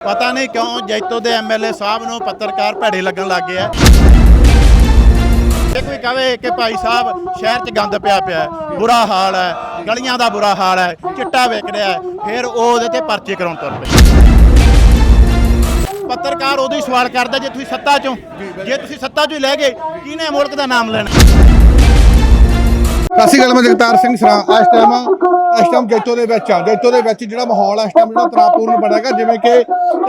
ਪਤਾ ਨਹੀਂ ਕਿਉਂ ਜੈਤੋ ਦੇ ਐਮਐਲਏ ਸਾਹਿਬ ਨੂੰ ਪੱਤਰਕਾਰ ਭੈੜੇ ਲੱਗਣ ਲੱਗ ਗਏ ਜੇ ਕੋਈ ਕਵੇ ਕਿ ਭਾਈ ਸਾਹਿਬ ਸ਼ਹਿਰ 'ਚ ਗੰਦ ਪਿਆ ਪਿਆ ਹੈ, ਬੁਰਾ ਹਾਲ ਹੈ ਗਲੀਆਂ ਦਾ ਬੁਰਾ ਹਾਲ ਹੈ ਚਿੱਟਾ ਵਿਕ ਰਿਹਾ ਹੈ ਫਿਰ ਉਹ ਉਹਦੇ ਤੇ ਪਰਚੇ ਕਰਾਉਣ ਤੁਰ ਪਏ। ਪੱਤਰਕਾਰ ਉਦੋਂ ਹੀ ਸਵਾਲ ਕਰਦਾ ਜੇ ਤੁਸੀਂ ਸੱਤਾ 'ਚੋਂ ਜੇ ਤੁਸੀਂ ਸੱਤਾ 'ਚੋਂ ਹੀ ਲੈ ਗਏ ਕਿਹਨੇ ਮੁਲਕ ਦਾ ਨਾਮ ਲੈਣਾ? ਸਤਿ ਸ਼੍ਰੀ ਅਕਾਲ, ਮੈਂ ਜਗਤਾਰ ਸਿੰਘ ਸਰਾ। ਇਸ ਟਾਈਮ ਇਸ ਟਾਈਮ ਜੈਤੋ ਦੇ ਵਿੱਚ ਆ। ਜੈਤੋ ਦੇ ਵਿੱਚ ਜਿਹੜਾ ਮਾਹੌਲ ਆ, ਇਸ ਟਾਈਮ ਜਿਹੜਾ ਤਣਾਅਪੂਰਨ ਬਣਾਗਾ ਜਿਵੇਂ ਕਿ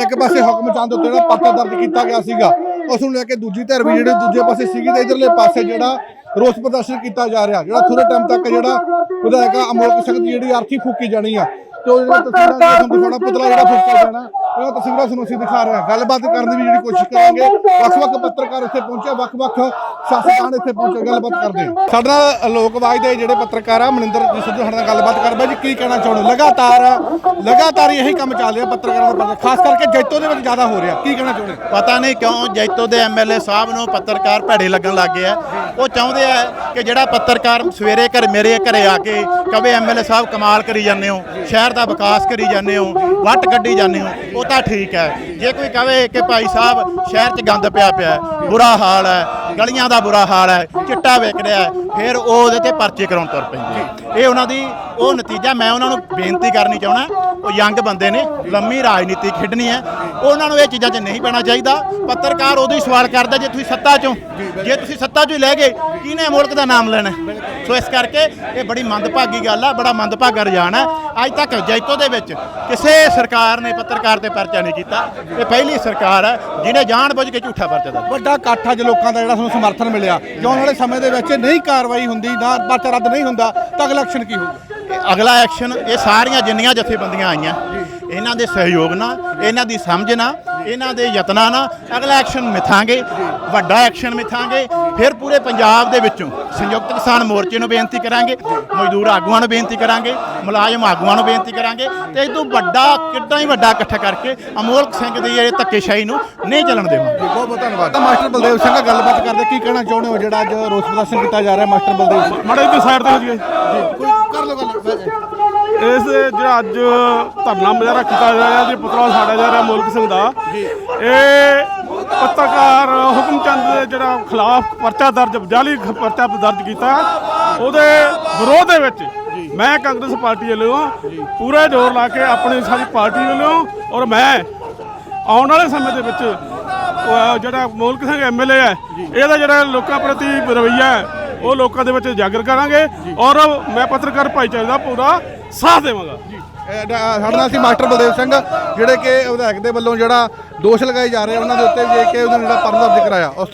ਇੱਕ ਪਾਸੇ ਹੁਕਮ ਚੰਦ ਉੱਤੇ ਜਿਹੜਾ ਪਰਚਾ ਦਰਜ ਕੀਤਾ ਗਿਆ ਸੀਗਾ, ਉਸ ਨੂੰ ਲੈ ਕੇ ਦੂਜੀ ਧਿਰ ਵੀ ਜਿਹੜੇ ਦੂਜੇ ਪਾਸੇ ਸੀਗੀ ਤੇ ਇਧਰਲੇ ਪਾਸੇ ਜਿਹੜਾ ਰੋਸ ਪ੍ਰਦਰਸ਼ਨ ਕੀਤਾ ਜਾ ਰਿਹਾ, ਜਿਹੜਾ ਥੋੜੇ ਟਾਈਮ ਤੱਕ ਜਿਹੜਾ ਵਿਧਾਇਕ ਅਮੋਲਕ ਸਿੰਘ ਦੀ ਜਿਹੜੀ ਅਰਥੀ ਫੂਕੀ ਜਾਣੀ ਆ, ਤੇ ਉਹ ਜਿਹੜਾ ਤਸਵੀਰਾਂ ਤੁਹਾਨੂੰ ਦਿਖਾਉਣਾ ਪੁਤਲਾ ਜਿਹੜਾ ਫੂਕਿਆ ਜਾਣਾ। ਉਹ ਤਸਵੀਰਾਂ ਤੁਹਾਨੂੰ ਅਸੀਂ ਦਿਖਾ ਰਹੇ ਹਾਂ। ਗੱਲਬਾਤ ਕਰਨ ਦੀ ਵੀ ਜਿਹੜੀ ਕੋਸ਼ਿਸ਼ ਕਰਾਂਗੇ। ਵੱਖ-ਵੱਖ ਪੱਤਰਕਾਰ ਇੱਥੇ ਪਹੁੰਚੇ ਵੱਖ-ਵੱਖ ਸਿਆਸਤਦਾਨ ਇੱਥੇ ਪਹੁੰਚੇ ਗੱਲਬਾਤ ਕਰਦੇ। ਹਾਂ ਸਾਡੇ ਨਾਲ ਲੋਕ ਆਵਾਜ਼ ਦੇ ਜਿਹੜੇ ਪੱਤਰਕਾਰ ਆ ਮਨਿੰਦਰ ਜੀ ਸਿੱਧੂ ਸਾਡੇ ਨਾਲ ਗੱਲਬਾਤ ਕਰਦੇ ਜੀ ਕੀ ਕਹਿਣਾ ਚਾਹੁੰਦੇ ਲਗਾਤਾਰ ਲਗਾਤਾਰ ਇਹੀ ਕੰਮ ਚੱਲ ਰਿਹਾ ਪੱਤਰਕਾਰਾਂ ਦਾ ਖਾਸ ਕਰਕੇ ਜੈਤੋ ਦੇ ਵਿੱਚ ਜ਼ਿਆਦਾ ਹੋ ਰਿਹਾ। ਕੀ ਕਹਿਣਾ ਚਾਹੁੰਦੇ ਪਤਾ ਨਹੀਂ ਕਿਉਂ ਜੈਤੋ ਦੇ ਐਮਐਲਏ ਸਾਹਿਬ ਨੂੰ ਪੱਤਰਕਾਰ ਭੈੜੇ ਲੱਗਣ ਲੱਗ ਗਏ ਆ। ਉਹ ਚਾਹੁੰਦੇ ਆ ਕਿ ਜਿਹੜਾ ਪੱਤਰਕਾਰ ਸਵੇਰੇ ਘਰ ਮੇਰੇ ਘਰੇ ਆ ਕੇ ਕਵੇ ਐਮਐਲਏ ਸਾਹਿਬ ਕਮਾਲ ਕਰੀ ਜਾਂਦੇ ਹੋ, ਸ਼ਹਿਰ ਦਾ ਵਿਕਾਸ ਕਰੀ ਜਾਂਦੇ ਹੋ, ਵੱਟ ਕੱਢੀ ਜਾਂਦੇ ਹੋ, ਉਹ ਤਾਂ ਠੀਕ ਹੈ। ਜੇ ਕੋਈ ਕਵੇ ਕਿ ਭਾਈ ਸਾਹਿਬ ਸ਼ਹਿਰ 'ਚ ਗੰਦ ਪਿਆ ਪਿਆ ਬੁਰਾ ਹਾਲ ਹੈ ਗਲੀਆਂ ਦਾ ਬੁਰਾ ਹਾਲ ਹੈ, ਚਿੱਟਾ ਵਿਕ ਰਿਹਾ ਹੈ, ਫਿਰ ਉਹ ਉਹਦੇ ਤੇ ਪਰਚੇ ਕਰਾਉਣ ਤੁਰ ਪੈਂਦੇ ਇਹ ਉਹਨਾਂ ਦੀ, ਉਹ ਨਤੀਜਾ, ਮੈਂ ਉਹਨਾਂ ਨੂੰ ਬੇਨਤੀ ਕਰਨੀ ਚਾਹਣਾ ਉਹ ਯੰਗ ਬੰਦੇ ਨੇ, ਲੰਮੀ ਰਾਜਨੀਤੀ ਖੇਡਣੀ ਹੈ। ਉਹਨਾਂ ਨੂੰ ਇਹ ਚੀਜ਼ਾਂ 'ਚ ਨਹੀਂ ਪੈਣਾ ਚਾਹੀਦਾ। ਪੱਤਰਕਾਰ ਉਦੋਂ ਹੀ ਸਵਾਲ ਕਰਦਾ, ਜੇ ਤੁਸੀਂ ਸੱਤਾ 'ਚੋਂ, ਜੇ ਤੁਸੀਂ ਸੱਤਾ 'ਚੋਂ ਹੀ ਲੈ ਗਏ, ਕਿਹਨੇ ਮੁਲਕ ਦਾ ਨਾਮ ਲੈਣਾ? ਸੋ ਇਸ ਕਰਕੇ ਇਹ ਬੜੀ ਮੰਦਭਾਗੀ ਗੱਲ ਆ, ਬੜਾ ਮੰਦਭਾਗਾ ਰੁਝਾਨ ਹੈ। ਅੱਜ ਤੱਕ ਜੈਤੋ ਦੇ ਵਿੱਚ ਕਿਸੇ ਸਰਕਾਰ ਨੇ ਪੱਤਰਕਾਰ ਤੇ ਪਰਚਾ ਨਹੀਂ ਕੀਤਾ। ਇਹ ਪਹਿਲੀ ਸਰਕਾਰ ਹੈ, ਜਿਹਨੇ ਜਾਣ ਬੁੱਝ ਕੇ ਝੂਠਾ ਪਰਚਾ ਦਿੱਤਾ। ਵੱਡਾ ਇਕੱਠ ਅੱਜ ਲੋਕਾਂ ਦਾ ਜਿਹੜਾ ਸਮਰਥਨ ਮਿਲਿਆ। ਕਿਉਂ ਆਉਣ ਵਾਲੇ ਸਮੇਂ ਦੇ ਵਿੱਚ ਨਹੀਂ ਕਾਰਵਾਈ ਹੁੰਦੀ ਨਾ ਪਰਚਾ ਰੱਦ ਨਹੀਂ ਹੁੰਦਾ ਤਾਂ ਅਗਲਾ ਐਕਸ਼ਨ ਕੀ ਹੋਊਗਾ? ਅਗਲਾ ਐਕਸ਼ਨ ਇਹ ਸਾਰੀਆਂ ਜਿੰਨੀਆਂ ਜਥੇਬੰਦੀਆਂ ਆਈਆਂ ਇਹਨਾਂ ਦੇ ਸਹਿਯੋਗ ਨਾਲ ਇਹਨਾਂ ਦੀ ਸਮਝ ਨਾਲ ਇਹਨਾਂ ਦੇ ਯਤਨਾਂ ਨਾਲ ਅਗਲਾ ਐਕਸ਼ਨ ਮਿਥਾਂਗੇ ਵੱਡਾ ਐਕਸ਼ਨ ਮਿਥਾਂਗੇ ਫਿਰ ਪੂਰੇ ਪੰਜਾਬ ਦੇ ਵਿੱਚੋਂ ਸੰਯੁਕਤ ਕਿਸਾਨ ਮੋਰਚੇ ਨੂੰ ਬੇਨਤੀ ਕਰਾਂਗੇ ਮਜ਼ਦੂਰ ਆਗੂਆਂ ਨੂੰ ਬੇਨਤੀ ਕਰਾਂਗੇ ਮੁਲਾਜ਼ਮ ਆਗੂਆਂ ਨੂੰ ਬੇਨਤੀ ਕਰਾਂਗੇ ਤੇ ਇਹ ਤੋਂ ਵੱਡਾ ਕਿੱਡਾ ਹੀ ਵੱਡਾ ਇਕੱਠ ਕਰਕੇ ਅਮੋਲਕ ਸਿੰਘ ਦੀ ਇਹ ਧੱਕੇਸ਼ਾਹੀ ਨੂੰ ਨਹੀਂ ਚੱਲਣ ਦੇਵਾਂਗੇ। ਬਹੁਤ ਬਹੁਤ ਧੰਨਵਾਦ। ਮਾਸਟਰ ਬਲਦੇਵ ਸਿੰਘ ਨਾਲ ਗੱਲਬਾਤ ਕਰਦੇ ਕੀ ਕਹਿਣਾ ਚਾਹੁੰਦੇ ਹੋ ਜਿਹੜਾ ਅੱਜ ਰੋਸ ਪ੍ਰਦਰਸ਼ਨ ਕੀਤਾ ਜਾ ਰਿਹਾ ਮਾਸਟਰ ਬਲਦੇਵ ਸਿੰਘ? ਮਾੜੇ ਦੀ ਸਾਈਡ ਤੇ ਹੋ ਕੋਈ ਕਰ ਲਓ ਗੱਲ ਇਸ ਜਿਹੜਾ ਅੱਜ ਧਰਨਾ ਮੁਜ਼ਾਹਰਾ ਕੀਤਾ ਜਾ ਰਿਹਾ ਜੀ ਪੁਤਲਾ ਸਾੜਿਆ ਜਾ ਰਿਹਾ ਮੁਲਕ ਸਿੰਘ ਦਾ ਇਹ ਪੱਤਰਕਾਰ ਹੁਕਮ ਚੰਦ ਦੇ ਜਿਹੜਾ ਖਿਲਾਫ ਪਰਚਾ ਦਰਜ ਜਾਲੀ ਪਰਚਾ ਦਰਜ ਕੀਤਾ। ਉਹਦੇ ਵਿਰੋਧ ਦੇ ਵਿੱਚ ਮੈਂ ਕਾਂਗਰਸ ਪਾਰਟੀ ਵੱਲੋਂ ਪੂਰਾ ਜ਼ੋਰ ਲਾ ਕੇ ਆਪਣੀ ਸਾਰੀ ਪਾਰਟੀ ਵੱਲੋਂ ਔਰ ਮੈਂ ਆਉਣ ਵਾਲੇ ਸਮੇਂ ਦੇ ਵਿੱਚ ਜਿਹੜਾ ਮੁਲਕ ਸਿੰਘ ਐਮਐਲਏ ਹੈ ਇਹਦਾ ਜਿਹੜਾ ਲੋਕਾਂ ਪ੍ਰਤੀ ਰਵੱਈਆ ਹੈ ਉਹ ਲੋਕਾਂ ਦੇ ਵਿੱਚ ਜਾਗਰ ਕਰਾਂਗੇ ਔਰ ਮੈਂ ਪੱਤਰਕਾਰ ਭਾਈਚਾਰੇ ਦਾ ਪੂਰਾ ਸਾਥ ਦੇਵਾਂਗਾ। ਸਾਡੇ ਸੀ ਮਾਸਟਰ ਬਲਦੇਵ ਸਿੰਘ, ਜਿਹੜੇ ਕਿ ਵਿਧਾਇਕ ਦੇ ਵੱਲੋਂ ਜਿਹੜਾ ਦੋਸ਼ ਲਗਾਏ ਜਾ ਰਹੇ ਉਹਨਾਂ ਦੇ ਉੱਤੇ ਜੇ ਕਿ ਉਹਨਾਂ ਨੇ ਜਿਹੜਾ ਪਰਚਾ ਦਰਜ ਕਰਾਇਆ। ਉਸ